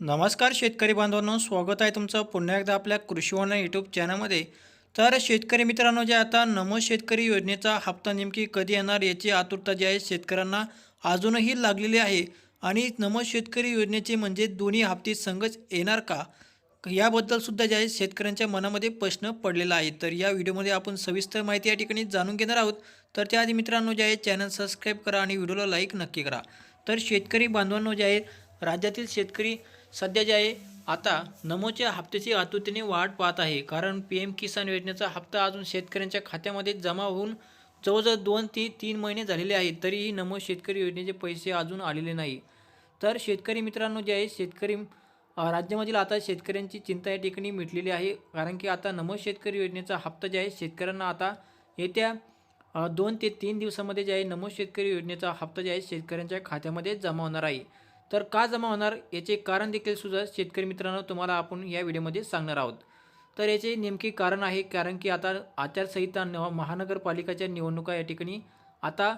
नमस्कार शेतकरी बांधवांनो स्वागत आहे तुमचं पुन्हा एकदा आपल्या कृषीवाना यूट्यूब चॅनलमध्ये तर शेतकरी मित्रांनो जे आता नमो शेतकरी योजनेचा हप्ता नेमकी कधी येणार याची आतुरता जी आहे शेतकऱ्यांना अजूनही लागलेली आहे. आणि नमो शेतकरी योजनेचे म्हणजे दोन्ही हप्ते संघच येणार का? याबद्दलसुद्धा जे आहे शेतकऱ्यांच्या मनामध्ये प्रश्न पडलेला आहे. तर या व्हिडिओमध्ये आपण सविस्तर माहिती या ठिकाणी जाणून घेणार आहोत. तर त्याआधी मित्रांनो जे आहे चॅनल सबस्क्राईब करा आणि व्हिडिओला लाईक नक्की करा. तर शेतकरी बांधवांनो जे आहे राज्यातील शेतकरी सध्या जे आहे आता नमोच्या हप्त्याची आतुरतेने वाट पाहत आहे. कारण पी एम किसान योजनेचा हप्ता अजून शेतकऱ्यांच्या खात्यामध्ये जमा होऊन जवळजवळ दोन ते तीन महिने झालेले आहेत. तरीही नमो शेतकरी योजनेचे पैसे अजून आलेले नाही. तर शेतकरी मित्रांनो जे आहे शेतकरी राज्यामधील आता शेतकऱ्यांची चिंता या ठिकाणी मिटलेली आहे. कारण की आता नमो शेतकरी योजनेचा हप्ता जे आहे शेतकऱ्यांना आता येत्या दोन ते तीन दिवसामध्ये जे आहे नमो शेतकरी योजनेचा हप्ता जे आहे शेतकऱ्यांच्या खात्यामध्ये जमा होणार आहे. तर का जमा होणार याचे कारण देखील सुद्धा शेतकरी मित्रांनो तुम्हाला आपण या व्हिडिओमध्ये सांगणार आहोत. तर याचे नेमके कारण आहे कारण की आता आचारसंहिता महानगरपालिकेच्या महानगरपालिकाच्या निवडणुका या ठिकाणी आता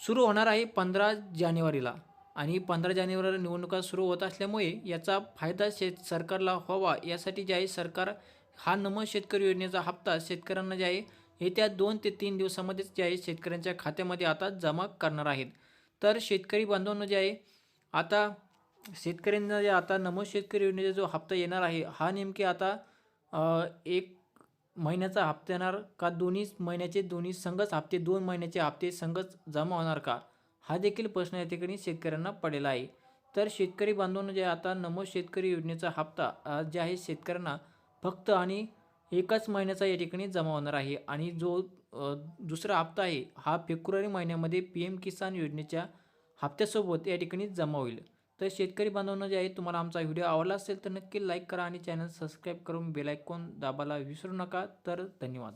सुरू होणार आहे पंधरा जानेवारीला. आणि पंधरा जानेवारीला निवडणुका सुरू होत असल्यामुळे याचा फायदा शेत सरकारला व्हावा यासाठी जे आहे सरकार हा नम शेतकरी योजनेचा हप्ता शेतकऱ्यांना जे आहे येत्या दोन ते तीन दिवसामध्येच जे आहे शेतकऱ्यांच्या खात्यामध्ये आता जमा करणार आहेत. तर शेतकरी बांधवांना जे आहे आता शेतकऱ्यांना जे आता नमो शेतकरी योजनेचा जो हप्ता येणार आहे हा नेमके आता एक महिन्याचा हप्ता येणार का दोन्ही महिन्याचे दोन्ही संघच हप्ते दोन महिन्याचे हप्ते संघच जमा होणार का? हा देखील प्रश्न या ठिकाणी शेतकऱ्यांना पडलेला आहे. तर शेतकरी बांधवांना जे आता नमो शेतकरी योजनेचा हप्ता जे आहे शेतकऱ्यांना फक्त आणि एकाच महिन्याचा या ठिकाणी जमा होणार आहे. आणि जो दुसरा हप्ता आहे हा फेब्रुवारी महिन्यामध्ये पी एम किसान योजनेच्या हप्त्यासोबत या ठिकाणी जमा होईल. तर शेतकरी बांधवांना जे आहे तुम्हाला आमचा व्हिडिओ आवडला असेल तर नक्की लाईक करा आणि चॅनल सबस्क्राईब करून बेलायकॉन दाबायला विसरू नका. तर धन्यवाद.